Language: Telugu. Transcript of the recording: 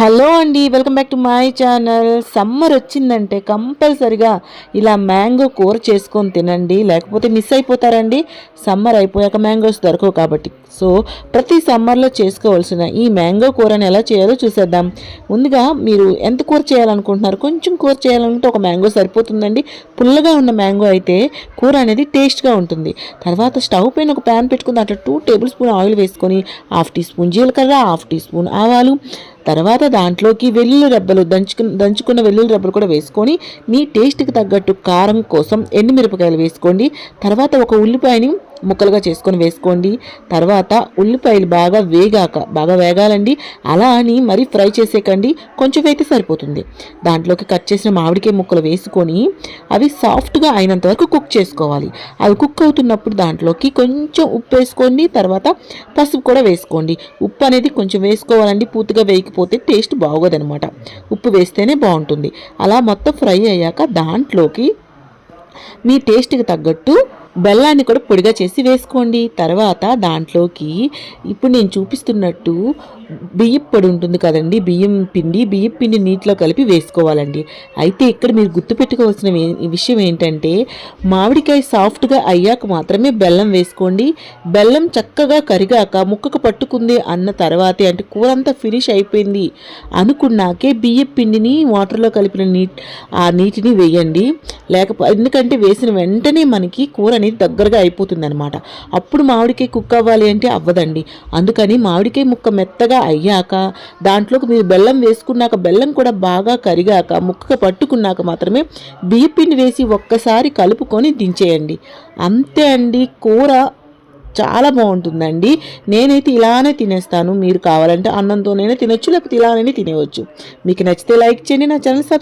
హలో అండి welcome back to my channel. Summer వచ్చిందంటే కంపల్సరిగా ఇలా మ్యాంగో కూర చేసుకొని తినండి లేకపోతే మిస్ అయిపోతారండి. సమ్మర్ అయిపోయాక మ్యాంగోస్ దొరకవు కాబట్టి. సో ప్రతి సమ్మర్లో చేసుకోవాల్సిన ఈ మ్యాంగో కూరని ఎలా చేయాలో చూసేద్దాం. ముందుగా మీరు ఎంత కూర చేయాలనుకుంటున్నారు? కొంచెం కూర చేయాలనుకుంటే ఒక మ్యాంగో సరిపోతుందండి. పుల్లగా ఉన్న మ్యాంగో అయితే కూర అనేది టేస్ట్గా ఉంటుంది. తర్వాత స్టవ్ పైన ఒక ప్యాన్ పెట్టుకుని దాంట్లో టూ టేబుల్ స్పూన్ ఆయిల్ వేసుకొని హాఫ్ టీ స్పూన్ జీలకర్ర హాఫ్ టీ స్పూన్ ఆవాలు తర్వాత దాంట్లోకి వెల్లుల్లి రెబ్బలు దంచుకు దంచుకున్న వెల్లుల్లి రెబ్బలు కూడా వేసుకొని మీ టేస్ట్కి తగ్గట్టు కారం కోసం ఎండుమిరపకాయలు వేసుకోండి. తర్వాత ఒక ఉల్లిపాయని ముక్కలుగా చేసుకొని వేసుకోండి. తర్వాత ఉల్లిపాయలు బాగా వేగాక బాగా వేగాలండి. అలా అని మరీ ఫ్రై చేసేకండి. కొంచెం అయితే సరిపోతుంది. దాంట్లోకి కట్ చేసిన మామిడికాయ ముక్కలు వేసుకొని అవి సాఫ్ట్గా అయినంత వరకు కుక్ చేసుకోవాలి. అవి కుక్ అవుతున్నప్పుడు దాంట్లోకి కొంచెం ఉప్పు వేసుకోండి. తర్వాత పసుపు కూడా వేసుకోండి. ఉప్పు అనేది కొంచెం వేసుకోవాలండి. పూర్తిగా వేయకపోతే టేస్ట్ బాగోదనమాట. ఉప్పు వేస్తేనే బాగుంటుంది. అలా మొత్తం ఫ్రై అయ్యాక దాంట్లోకి మీ టేస్ట్కి తగ్గట్టు బెల్లాన్ని కూడా పొడిగా చేసి వేసుకోండి. తర్వాత దాంట్లోకి ఇప్పుడు నేను చూపిస్తున్నట్టు బియ్యం పొడి ఉంటుంది కదండి. బియ్యం పిండి బియ్యం పిండి నీటిలో కలిపి వేసుకోవాలండి. అయితే ఇక్కడ మీరు గుర్తుపెట్టుకోవాల్సిన విషయం ఏంటంటే మామిడికాయ సాఫ్ట్గా అయ్యాక మాత్రమే బెల్లం వేసుకోండి. బెల్లం చక్కగా కరిగాక ముక్కకు పట్టుకుంది అన్న తర్వాతే అంటే కూర అంతా ఫినిష్ అయిపోయింది అనుకున్నాకే బియ్యం పిండిని వాటర్లో కలిపిన నీ ఆ నీటిని వేయండి. లేకపోతే ఎందుకంటే వేసిన వెంటనే మనకి కూర అనేది దగ్గరగా అయిపోతుంది అనమాట అప్పుడు మామిడికాయ కుక్ అవ్వాలి అంటే అవ్వదండి. అందుకని మామిడికాయ ముక్క మెత్తగా అయ్యాక దాంట్లోకి మీరు బెల్లం వేసుకున్నాక బెల్లం కూడా బాగా కరిగాక ముక్కగా పట్టుకున్నాక మాత్రమే బియ్య పిండి వేసి ఒక్కసారి కలుపుకొని దించేయండి. అంతే అండి కూర చాలా బాగుంటుందండి. నేనైతే ఇలానే తినేస్తాను. మీరు కావాలంటే అన్నంతోనైనా తినొచ్చు లేకపోతే ఇలానే తినేవచ్చు మీకు నచ్చితే లైక్ చేయండి నా ఛానల్ సబ్స్క్రైబ్